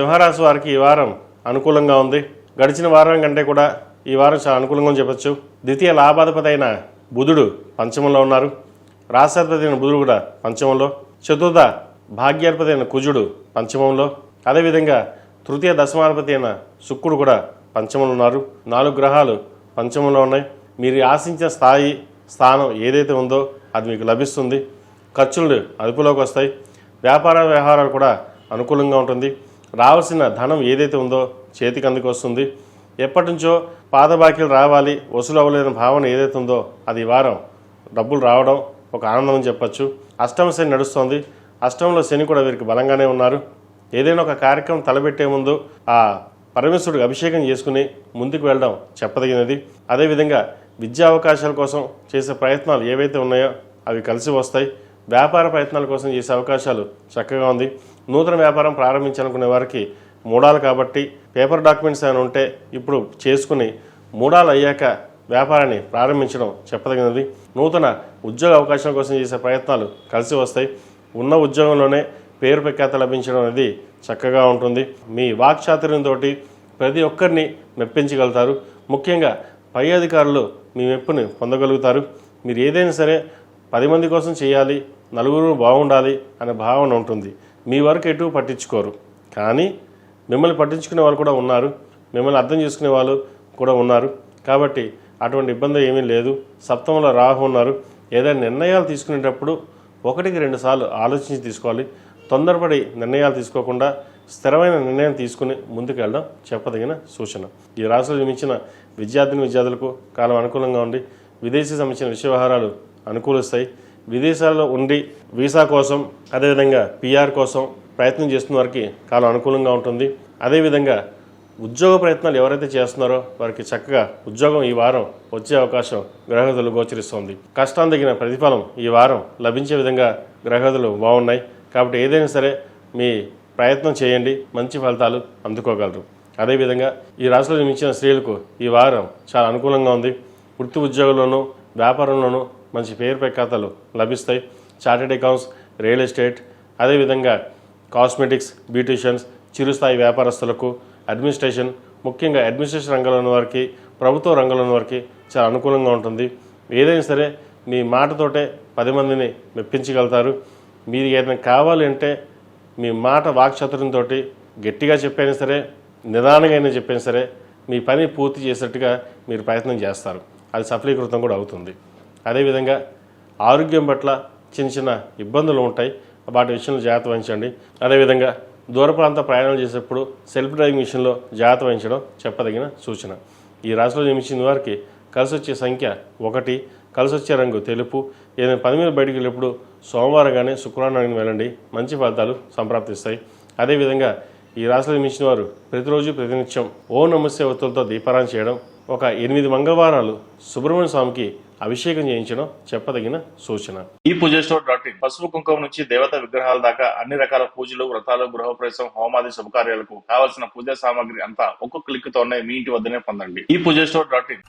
సింహరాశి వారికి ఈ వారం అనుకూలంగా ఉంది. గడిచిన వారం కంటే కూడా ఈ వారం చాలా అనుకూలంగా చెప్పచ్చు. ద్వితీయ లాభాధిపతి అయిన బుధుడు పంచమంలో ఉన్నారు. రాష్ట్రాధిపతి అయిన బుధుడు కూడా పంచమంలో. చతుర్థ భాగ్యాధిపతి అయిన కుజుడు పంచమంలో. అదేవిధంగా తృతీయ దశమాధిపతి అయిన శుక్రుడు కూడా పంచమంలో ఉన్నారు. నాలుగు గ్రహాలు పంచమంలో ఉన్నాయి. మీరు ఆశించిన స్థాయి స్థానం ఏదైతే ఉందో అది మీకు లభిస్తుంది. ఖర్చులు అదుపులోకి వస్తాయి. వ్యాపార వ్యవహారాలు కూడా అనుకూలంగా ఉంటుంది. రావాల్సిన ధనం ఏదైతే ఉందో చేతికి అందుకు వస్తుంది ఎప్పటి నుంచో పాదబాకీలు రావాలి వసూలు అవ్వలేని భావన ఏదైతే ఉందో అది వారం డబ్బులు రావడం ఒక ఆనందం అని చెప్పచ్చు. అష్టమ శని నడుస్తోంది. అష్టంలో శని కూడా వీరికి బలంగానే ఉన్నారు. ఏదైనా ఒక కార్యక్రమం తలపెట్టే ముందు ఆ పరమేశ్వరుడికి అభిషేకం చేసుకుని ముందుకు వెళ్ళడం చెప్పదగినది. అదేవిధంగా విద్యా అవకాశాల కోసం చేసే ప్రయత్నాలు ఏవైతే ఉన్నాయో అవి కలిసి వస్తాయి. వ్యాపార ప్రయత్నాల కోసం చేసే అవకాశాలు చక్కగా ఉంది. నూతన వ్యాపారం ప్రారంభించాలనుకునే వారికి మూడాలు కాబట్టి పేపర్ డాక్యుమెంట్స్ ఏమైనా ఉంటే ఇప్పుడు చేసుకుని మూడాలు అయ్యాక వ్యాపారాన్ని ప్రారంభించడం చెప్పదగినది. నూతన ఉద్యోగ అవకాశాల కోసం చేసే ప్రయత్నాలు కలిసి వస్తాయి. ఉన్న ఉద్యోగంలోనే పేరు ప్రఖ్యాత లభించడం అనేది చక్కగా ఉంటుంది. మీ వాక్చాతుర్యంతో ప్రతి ఒక్కరిని మెప్పించగలుగుతారు. ముఖ్యంగా పై అధికారులు మీ మెప్పుని పొందగలుగుతారు. మీరు ఏదైనా సరే పది మంది కోసం చేయాలి నలుగురు బాగుండాలి అనే భావన ఉంటుంది. మీ వరకు ఎటు పట్టించుకోరు. కానీ మిమ్మల్ని పట్టించుకునే వాళ్ళు కూడా ఉన్నారు. మిమ్మల్ని అర్థం చేసుకునే వాళ్ళు కూడా ఉన్నారు. కాబట్టి అటువంటి ఇబ్బంది ఏమీ లేదు. సప్తమంలో రాహు ఉన్నారు. ఏదైనా నిర్ణయాలు తీసుకునేటప్పుడు ఒకటికి రెండు సార్లు ఆలోచించి తీసుకోవాలి. తొందరపడి నిర్ణయాలు తీసుకోకుండా స్థిరమైన నిర్ణయం తీసుకుని ముందుకు వెళ్ళడం చెప్పదగిన సూచన. ఈ రాశిలో జన్మించిన విద్యార్థిని విద్యార్థులకు కాలం అనుకూలంగా ఉండి విదేశీ సంబంధించిన విషయ వ్యవహారాలు అనుకూలిస్తాయి. విదేశాల్లో ఉండి వీసా కోసం అదేవిధంగా పిఆర్ కోసం ప్రయత్నం చేస్తున్న వారికి కాలం అనుకూలంగా ఉంటుంది. అదేవిధంగా ఉద్యోగ ప్రయత్నాలు ఎవరైతే చేస్తున్నారో వారికి చక్కగా ఉద్యోగం ఈ వారం వచ్చే అవకాశం గ్రహగతులు గోచరిస్తోంది. కష్టం తగిన ప్రతిఫలం ఈ వారం లభించే విధంగా గ్రహగతులు బాగున్నాయి. కాబట్టి ఏదైనా సరే మీ ప్రయత్నం చేయండి మంచి ఫలితాలు అందుకోగలరు. అదేవిధంగా ఈ రాశిలో నిర్మించిన స్త్రీలకు ఈ వారం చాలా అనుకూలంగా ఉంది. వృత్తి ఉద్యోగంలోనూ వ్యాపారంలోనూ మంచి పేరు ఖాతాలు లభిస్తాయి. చార్టెడ్ అకౌంట్స్ రియల్ ఎస్టేట్ అదేవిధంగా కాస్మెటిక్స్ బ్యూటీషియన్స్ చిరుస్థాయి వ్యాపారస్తులకు అడ్మినిస్ట్రేషన్ ముఖ్యంగా అడ్మినిస్ట్రేషన్ రంగంలో ఉన్న వారికి ప్రభుత్వ రంగంలో ఉన్న వారికి చాలా అనుకూలంగా ఉంటుంది. ఏదైనా సరే మీ మాటతోటే పది మందిని మెప్పించగలుగుతారు. మీరు ఏదైనా కావాలి అంటే మీ మాట వాక్చతుర్యంతో గట్టిగా చెప్పైనా సరే నిదానంగా అయినా చెప్పైనా సరే మీ పని పూర్తి చేసేట్టుగా మీరు ప్రయత్నం చేస్తారు. అది సఫలీకృతం కూడా అవుతుంది. అదేవిధంగా ఆరోగ్యం పట్ల చిన్న చిన్న ఇబ్బందులు ఉంటాయి. వాటి విషయంలో జాగ్రత్త వహించండి. అదేవిధంగా దూర ప్రాంత ప్రయాణాలు చేసేటప్పుడు సెల్ఫ్ డ్రైవింగ్ విషయంలో జాగ్రత్త వహించడం చెప్పదగిన సూచన. ఈ రాశిలో జన్మించిన వారికి కలిసి వచ్చే సంఖ్య ఒకటి కలిసి వచ్చే రంగు తెలుపు. ఏదైనా పని మీద బయటికి వెళ్ళినప్పుడు సోమవారం కానీ శుక్రవారం కానీ వెళ్ళండి. మంచి ఫలితాలు సంప్రాప్తిస్తాయి. అదేవిధంగా ఈ రాశిలో జన్మించిన వారు ప్రతిరోజు ప్రతినిత్యం ఓ నమస్య ఒత్తులతో దీపారాయణ చేయడం ఒక ఎనిమిది మంగళవారాలు సుబ్రహ్మణ్య స్వామికి అభిషేకం చేయించడం చెప్పదగిన సూచన. ఈ పూజ స్టోర్ డాట్ ఇన్. పసుపు కుంకుమ నుంచి దేవత విగ్రహాల దాకా అన్ని రకాల పూజలు వ్రతాలు గృహప్రవేశం హోమాది శుభకార్యాలకు కావలసిన పూజా సామాగ్రి అంతా ఒక్కొక్క క్లిక్ తోనే మీ ఇంటి వద్దనే పొందండి. ఈ పూజ స్టోర్ డాట్ ఇన్.